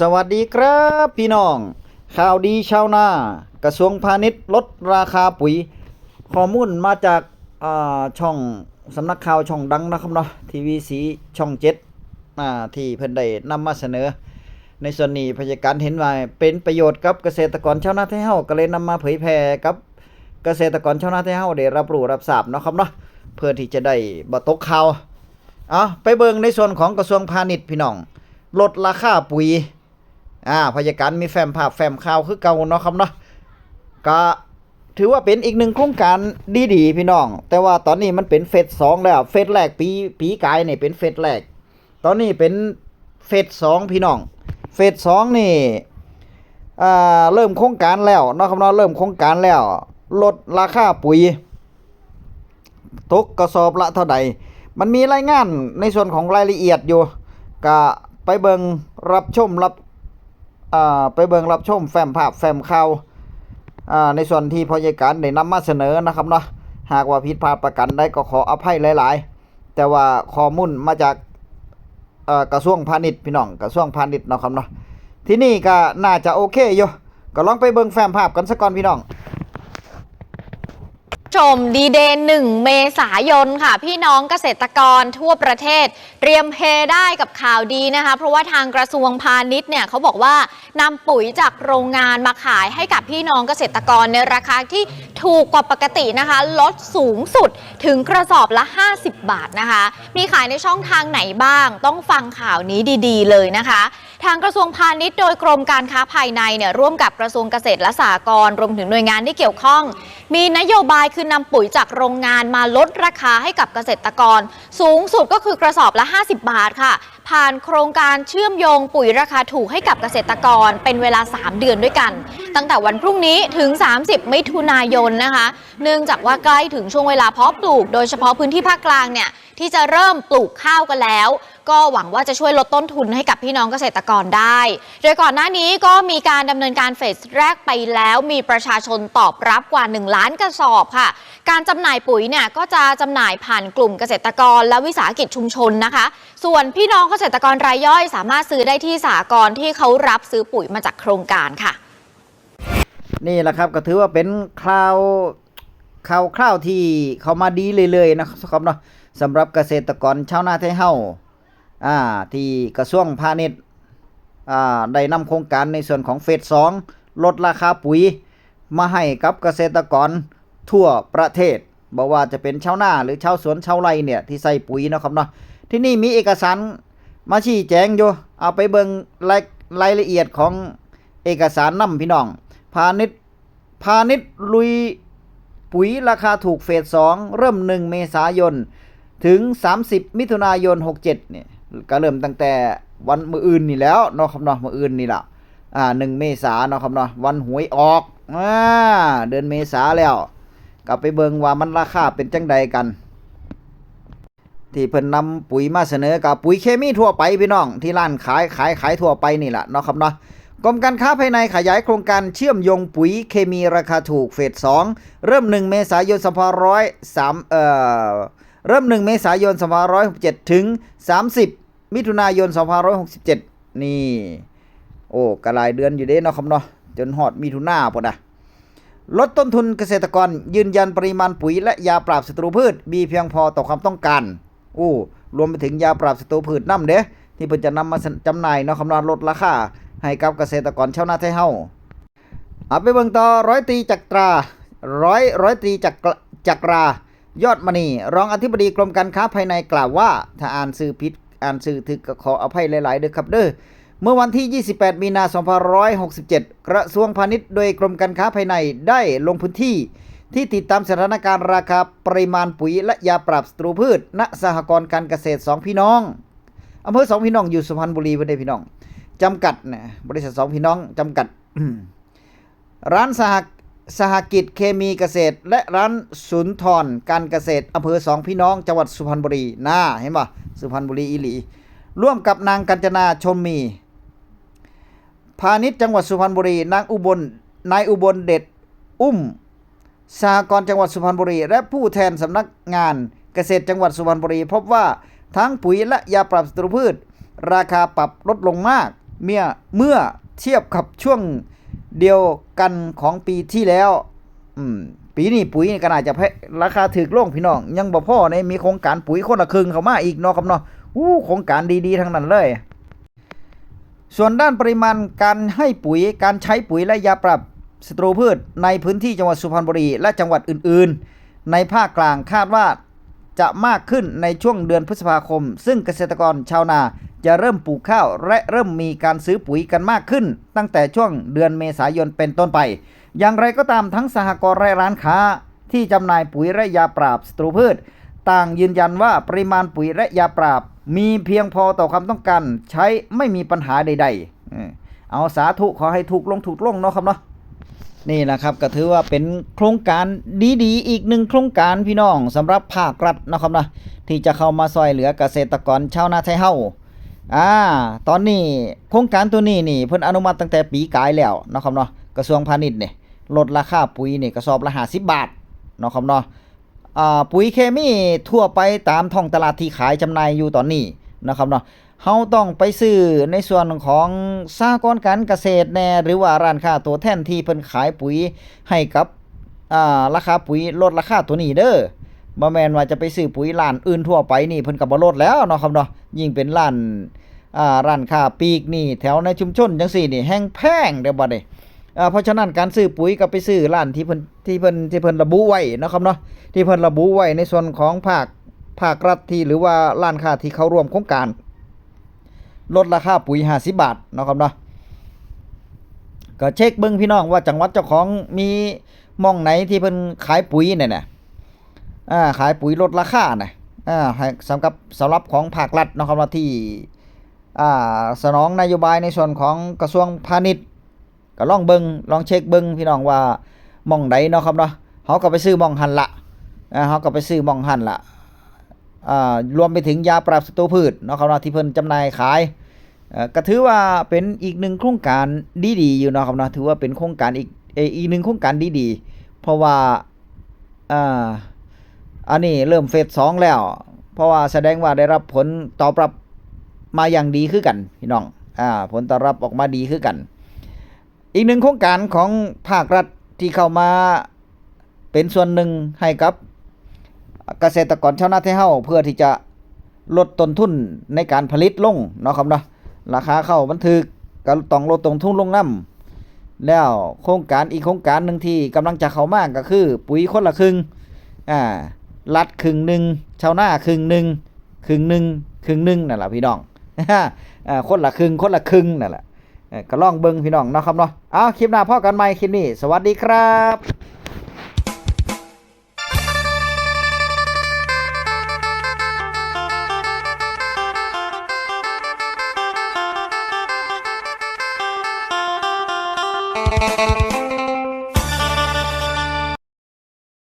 สวัสดีครับพี่น้อง ข่าวดีชาวนา กระทรวงพาณิชย์ลดราคาปุ๋ย ข้อมูลมาจากาช่องสำนักข่าวช่องดังนะครับเนาะทีวีสีช่องเจ็ดที่เพิ่นได้นำมาเสนอ ในส่วนนี้พยาการเห็นว่าเป็นประโยชน์กับเกษตรกรชาวนาไทยเฮาก็เลยนำมาเผยแพร่กับเกษตรกรชาวนาไทยเฮาได้รับรู้รับทราบนะครับเนาะเพื่อที่จะได้บ่ตกข่าวเอไปเบิ่งในส่วนของกระทรวงพาณิชย์พี่น้องลดราคาปุ๋ย อ่าพยาการมีแฟ้มภาพแฟ้มข่าวคือเก่าเนาะครับเนาะก็ถือว่าเป็นอีกหนึ่งโครงการดีๆพี่น้อง แต่ว่าตอนนี้มันเป็นเฟสสองแล้วเฟสแรกปีปีกายนี่ยเป็นเฟสแรก ตอนนี้เป็นเฟสสองพี่น้องเฟสสองนี่อ่าเริ่มโครงการแล้วเนาะครับเนาะเริ่มโครงการแล้ว ลดราคาปุ๋ยตกกระสอบละเท่าใด มันมีรายงานในส่วนของรายละเอียดอยู่ก็ไปเบิงรับชมรับ ไปเบิ่งรับชมแฟ้มภาพแฟ้มข่าวในส่วนที่พยาการได้นำมาเสนอนะครับเนาะหากว่าผิดพลาดประกันได้ก็ขออภัยหลาย ๆ แต่ว่าข้อมูลมาจากกระทรวงพาณิชย์พี่น้องกระทรวงพาณิชย์เนาะครับเนาะที่นี่ก็น่าจะโอเคอยู่ก็ลองไปเบิ่งแฟ้มภาพกันสักก่อนพี่น้อง ชมดีเดย์หนึ่งเมษายนค่ะ พี่น้องเกษตรกรทั่วประเทศ เตรียมเฮได้กับข่าวดีนะคะ เพราะว่าทางกระทรวงพาณิชย์เนี่ยเขาบอกว่านำปุ๋ยจากโรงงานมาขายให้กับพี่น้องเกษตรกรในราคาที่ถูกกว่าปกตินะคะ ลดสูงสุดถึงกระสอบละ 50 บาทนะคะ มีขายในช่องทางไหนบ้าง ต้องฟังข่าวนี้ดี ๆ เลยนะคะ ทางกระทรวงพาณิชย์โดยกรมการค้าภายในเนี่ยร่วมกับกระทรวงเกษตรและสหกรณ์รวมถึงหน่วยงานที่เกี่ยวข้อง มีนโยบายคือนำปุ๋ยจากโรงงานมาลดราคาให้กับเกษตรกร สูงสุดก็คือกระสอบละ 50 บาทค่ะ ผ่านโครงการเชื่อมโยงปุ๋ยราคาถูกให้กับเกษตรกรเป็นเวลา 3 เดือนด้วยกัน ตั้งแต่วันพรุ่งนี้ถึง 30 มิถุนายนนะคะ เนื่องจากว่าใกล้ถึงช่วงเวลาเพาะปลูก โดยเฉพาะพื้นที่ภาคกลางเนี่ยที่จะเริ่มปลูกข้าวกันแล้ว ก็หวังว่าจะช่วยลดต้นทุนให้กับพี่น้องเกษตรกรได้ โดยก่อนหน้านี้ก็มีการดำเนินการเฟสแรกไปแล้ว มีประชาชนตอบรับกว่า 1 ล้านกระสอบค่ะ การจำหน่ายปุ๋ยเนี่ยก็จะจำหน่ายผ่านกลุ่มเกษตรกรและวิสาหกิจชุมชนนะคะ ส่วนพี่น้องเกษตรกรรายย่อย สามารถซื้อได้ที่สหกรที่เขารับซื้อปุ๋ยมาจากโครงการค่ะ นี่แหละครับก็ถือว่าเป็นข่าวข่าวคราวที่เขามาดีเลยๆนะครับเนาะสำหรับเกษตรกรชาวนาไทยเฮาอ่าที่กระทรวงพาณิชย์อ่าได้นำโครงการในส่วนของเฟสสองลดราคาปุ๋ย มาให้กับเกษตรกร ทั่วประเทศบอกว่าจะเป็นชาวนาหรือชาวสวนชาวไร่เนี่ยที่ใส่ปุ๋ยนะครับเนาะที่นี่มีเอกสารมาชี้แจงอยู่เอาไปเบิ่งรายรายละเอียดของเอกสารนำพี่น้องพาณิชย์พาณิชย์ลุยปุ๋ยราคาถูกเฟสสองเริ่ม 1 เมษายน ถึง 30 มิถุนายน 67เนี่ยก็เริ่มตั้งแต่วันมืออื่นนี่แล้วเนาะครับเนาะมืออื่นนี่ละอ่า1เมษาเนาะครับเนาะวันหวยออกอ่าเดือนเมษาแล้ว ก็ไปเบิงว่ามันราคาเป็นจังใดกัน ที่เพิ่นนำปุ๋ยมาเสนอกับปุ๋ยเคมีทั่วไปพี่น้อง ที่ร้านขายขายขายทั่วไปนี่แหละเนาะครับเนาะกรมการค้าภายในขยายโครงการเชื่อมโยงปุ๋ยเคมีราคาถูกเฟส2เริ่ม 1 เมษายน2503เอ่อเริ่ม 1 เมษายน2567ถึง 30 มิถุนายน2567 นี่ โอ้กระลายเดือนอยู่เด้เนาะครับเนาะจนฮอดมิถุนาพุ่นน่ะ ลดต้นทุนเกษตรกรยืนยันปริมาณปุ๋ยและยาปราบศัตรูพืช มีเพียงพอต่อความต้องการโอ้รวมไปถึงยาปราบศัตรูพืชน้ำเด้ที่เพิ่นจะนำมาจำหน่ายเนาะคำนวณลดราคาให้กับเกษตรกรชาวนาไทยเฮาเอาไปเบิ่งต่อร้อยตีจักราร้อยร้อยตีจักรจักรายอดมณีรองอธิบดีกรมการค้าภายในกล่าวว่า ถ้าอ่านสื่อผิดอ่านสื่อถึกก็ขออภัยหลาย ๆ เด้อครับเด้อ มื่อวันที่ 28 มีนาคม2567 กระทรวงพาณิชย์โดยกรมการค้าภายในได้ลงพื้นที่ที่ติดตามสถานการณ์ราคาปริมาณปุ๋ยและยาปราบศัตรูพืช ณ สหกรณ์การเกษตรสองพี่น้องอำเภอสองพี่น้องอยู่สุพรรณบุรีเพื่อนพี่น้องจำกัดนะบริษัทสองพี่น้องจำกัด ร้านสหสหกิจเคมีเกษตร และร้านศูนย์ทรการเกษตรอำเภอสองพี่น้องจังหวัดสุพรรณบุรีน่าเห็นป่ะสุพรรณบุรีอีหลีร่วมกับนางกัญจนาชมมี พาณิชย์จังหวัดสุพรรณบุรี นางอุบล นายอุบลเด็ด อุ้ม สหกรณ์จังหวัดสุพรรณบุรี และผู้แทนสำนักงานเกษตรจังหวัดสุพรรณบุรี พบว่าทั้งปุ๋ยและยาปรับศัตรูพืช ราคาปรับลดลงมากเมื่อเมื่อเทียบกับช่วงเดียวกันของปีที่แล้วปีนี้ปุ๋ยนี่ก็น่าจะแพราคาถูกลงพี่น้อง ยังบ่พ่อในมีโครงการปุ๋ยคนละครึ่งเข้ามาอีกเนาะครับเนาะอู้โครงการดีๆทั้งนั้นเลย ส่วนด้านปริมาณการให้ปุ๋ยการใช้ปุ๋ยและยาปรับศัตรูพืชในพื้นที่จังหวัดสุพรรณบุรีและจังหวัดอื่น ๆ ในภาคกลางคาดว่าจะมากขึ้นในช่วงเดือนพฤษภาคม ซึ่งเกษตรกรชาวนาจะเริ่มปลูกข้าวและเริ่มมีการซื้อปุ๋ยกันมากขึ้น ตั้งแต่ช่วงเดือนเมษายนเป็นต้นไป อย่างไรก็ตามทั้งสหกรณ์และร้านค้า ที่จำหน่ายปุ๋ยและยาปราบศัตรูพืช ต่างยืนยันว่าปริมาณปุ๋ยและยาปราบ มีเพียงพอต่อความต้องการ ใช้ไม่มีปัญหาใดๆ เอาสาธุขอให้ถูกลงถูกลงเนาะครับเนาะนี่นะครับก็ถือว่าเป็นโครงการดีๆ อีกหนึ่งโครงการพี่น้องสำหรับภาครัฐนะครับนะที่จะเข้ามาซอยเหลือเกษตรกรชาวนาไทยเฮาอ่าตอนนี้โครงการตัวนี้นี่เพิ่นอนุมัติตั้งแต่ปีกายแล้วนะครับเนาะกระทรวงพาณิชย์เนี่ยลดราคาปุ๋ยนี่กระสอบละ50บาทนะครับเนาะ ปุ๋ยเคมีทั่วไปตามท้องตลาดที่ขายจำหน่ายอยู่ตอนนี้นะครับเนาะเฮาต้องไปซื้อในส่วนของสหกรณ์การเกษตรแน่หรือว่าร้านค้าตัวแทนที่เพิ่นขายปุ๋ยให้กับอ่าราคาปุ๋ยลดราคาตัวนี้เด้อบ่แม่นว่าจะไปซื้อปุ๋ยร้านอื่นทั่วไปนี่เพิ่นก็บ่ลดแล้วเนาะครับเนาะยิ่งเป็นร้านอ่าร้านค้าปลีกนี่แถวในชุมชนจังซี่นี่แฮงแพงเด้อบัดนี้ เพราะฉะนั้นการซื้อปุ๋ยก็ไปซื้อร้านที่เพิ่นที่เพิ่นที่เพิ่นระบุไว้นะครับเนาะที่เพิ่นระบุไว้ในส่วนของภาคภาครัฐที่หรือว่าร้านค้าที่เข้าร่วมโครงการ ลดราคาปุ๋ย 50 บาทนะครับเนาะก็เช็คเบิ่งพี่น้องว่าจังหวัดเจ้าของมีหมองไหนที่เพิ่นขายปุ๋ยเนี่ยนะอ่าขายปุ๋ยลดราคาน่ะอ่าสำหรับสำหรับของภาครัฐนะครับว่าที่อ่าสนองนโยบายในส่วนของกระทรวงพาณิชย์ ก็ลองเบิงลองเช็คเบิงพี่น้องว่ามองใดเนาะครับเนาะเขาก็ไปซื้อมองหันละเขาก็ไปซื้อมองหันละอ่ารวมไปถึงยาปราบศัตรูพืชเนาะครับเนาะที่เพิ่นจำหน่ายขายเอ่อก็ถือว่าเป็นอีกหนึ่งโครงการดีๆอยู่เนาะครับเนาะถือว่าเป็นโครงการอีกเอออีกหนึ่งโครงการดีๆ เพราะว่าอ่าอันนี้เริ่มเฟสสองแล้ว เพราะว่าแสดงว่าได้รับผลตอบรับมาอย่างดีคือกันพี่น้องอ่าผลตอบรับออกมาดีคือกัน อีกหนึ่งโครงการของภาครัฐที่เข้ามาเป็นส่วนหนึ่งให้กับเกษตรกรชาวนาไทยเฮาเพื่อที่จะลดต้นทุนในการผลิตลงเนาะครับเนาะราคาเข้ามันถึกก็ต้องลดต้นทุนลงนํแล้วโครงการอีกโครงการหนึ่งที่กำลังจะเข้ามากก็คือ ปุ๋ยคนละครึ่งอ่ารัฐครึ่งหนึ่งชาวนาครึ่งหนึ่งครึ่งหนึ่งครึ่งหนึ่งนั่นแหละพี่น้องอ่าคนละครึ่งคนละครึ่งนั่นแหละ ก็ลองเบิ่งพี่น้องเนาะครับเนาะเอาคลิปหน้าพ่อกันใหม่คลิปนี้ สวัสดีครับ